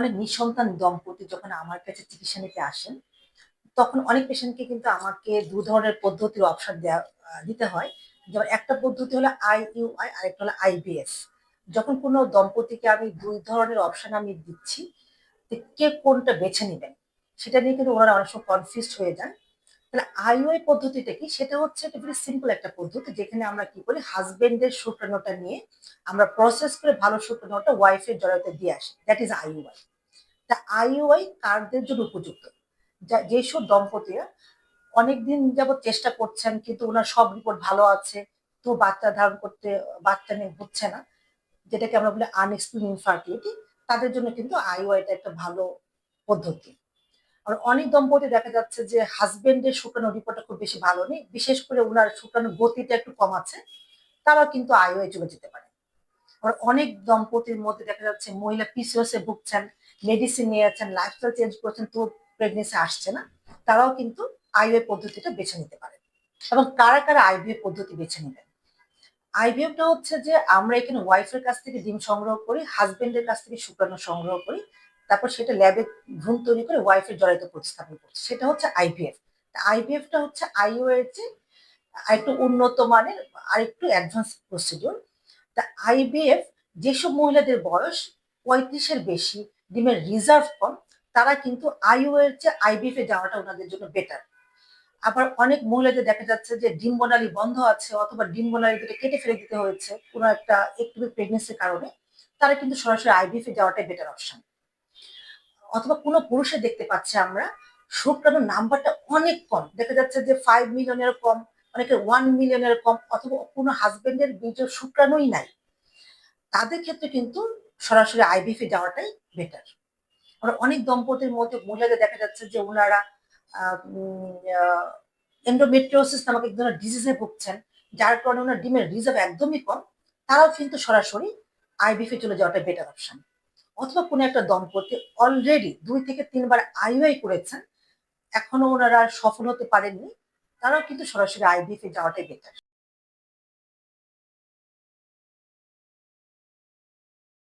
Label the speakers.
Speaker 1: অনেক নিঃসন্তান দম্পতি যখন আমার কাছে চিকিৎসা নিতে আসেন, তখন অনেক পেশেন্টকে কিন্তু আমাকে দু ধরনের পদ্ধতির অপশন দেওয়া দিতে হয়। যেমন একটা পদ্ধতি হলো আইইউআই আর একটা হলো আইবিএস যখন কোনো দম্পতিকে আমি দুই ধরনের অপশন আমি দিচ্ছি কে কোনটা বেছে নেবেন, সেটা নিয়ে কিন্তু ওনারা অনেক সময় কনফিউজড হয়ে যান। তাহলে আইওআই পদ্ধতিটা কি? সেটা হচ্ছে একটা ভেরি সিম্পল একটা পদ্ধতি, যেখানে আমরা কি করি? হাজবেন্ডের শুক্রাণুটা নিয়ে আমরা প্রসেস করে ভালো শুক্রাণুটা ওয়াইফের জড়াতে দিয়ে আসি। দ্যাট ইজ আইওআই তা আইওআই কারদের জন্য উপযুক্ত। যা- যেসব দম্পতিরা অনেকদিন যাবত চেষ্টা করছেন, কিন্তু ওনার সব রিপোর্ট ভালো আছে, তো বাচ্চা ধারণ করতে, বাচ্চা নিয়ে হচ্ছে না, যেটাকে আমরা বলি আনএক্সপ্লেন ইনফার্টিলিটি তাদের জন্য কিন্তু আইওআইটা একটা ভালো পদ্ধতি। আর অনেক দম্পতি দেখা যাচ্ছে যে হাজবেন্ডের শুকানো রিপোর্টটা খুব বেশি ভালো নেই, বিশেষ করে ওনার শুকানোর গতিটা একটু কম আছে, তারাও কিন্তু আইওআই চলে যেতে পারে। আবার অনেক দম্পতির মধ্যে দেখা যাচ্ছে মহিলা পিসিওসে ভুগছেন মেডিসিন নিয়ে যাচ্ছেন লাইফস্টাইল চেঞ্জ করছেন, তো প্রেগনেন্সি আসছে না। তারাও কিন্তু আইওআই পদ্ধতিটা বেছে নিতে পারে। এবং কারা কারা আইভিএফ পদ্ধতি বেছে নেবেন? আইভিএফটা হচ্ছে যে আমরা এখানে ওয়াইফের কাছ থেকে ডিম সংগ্রহ করি হাজবেন্ডের কাছ থেকে শুক্রাণু সংগ্রহ করি, তারপর সেটা ল্যাবে ভ্রূণ তৈরি করে ওয়াইফের জড়াইতে প্রতিস্থাপন করছি। সেটা হচ্ছে আইভিএফ আইভিএফটা হচ্ছে আইও এর চেয়ে আরেকটু উন্নত মানের, আরেকটু অ্যাডভান্স প্রসিডিওর তা আইভিএফ যেসব মহিলাদের বয়স পঁয়ত্রিশের বেশি ডিমের রিজার্ভ কম তারা কিন্তু আইও এর চেয়ে এ যাওয়াটা ওনাদের জন্য বেটার আবার অনেক মহিলাদের দেখা যাচ্ছে যে ডিম বনালি বন্ধ আছে অথবা ডিম বনালি দুটো কেটে ফেলে দিতে হয়েছে কোনো একটা একটু প্রেগনেন্সির কারণে, তারা কিন্তু সরাসরি আইভিএফ এ যাওয়াটাই বেটার অপশন অথবা কোনো পুরুষে দেখতে পাচ্ছে আমরা, শুক্রাণুর নাম্বারটা অনেক কম। দেখা যাচ্ছে যে ফাইভ মিলিয়নের কম অনেকের ওয়ান মিলিয়নের কম, অথবা কোনো হাজবেন্ডের বীজ শুক্রাণুই নাই। তাদের ক্ষেত্রে কিন্তু সরাসরি আইভিএফ যাওয়াটাই বেটার আবার অনেক দম্পতির মধ্যে মহিলাদের দেখা যাচ্ছে যে ওনারা এন্ডোমেট্রিওসিস নামক এক ধরনের ডিজিজে ভুগছেন, যার কারণে ওনার ডিমের রিজার্ভ একদমই কম, তারাও কিন্তু সরাসরি আইভিএফ চলে যাওয়াটা বেটার অপশন অথবা কোনো একটা দম্পতি অলরেডি দুই থেকে তিনবার আইওআই করেছেন, এখনও ওনারা সফল হতে পারেননি, তারাও কিন্তু সরাসরি আইভিএফ এ যাওয়াটাই বেটার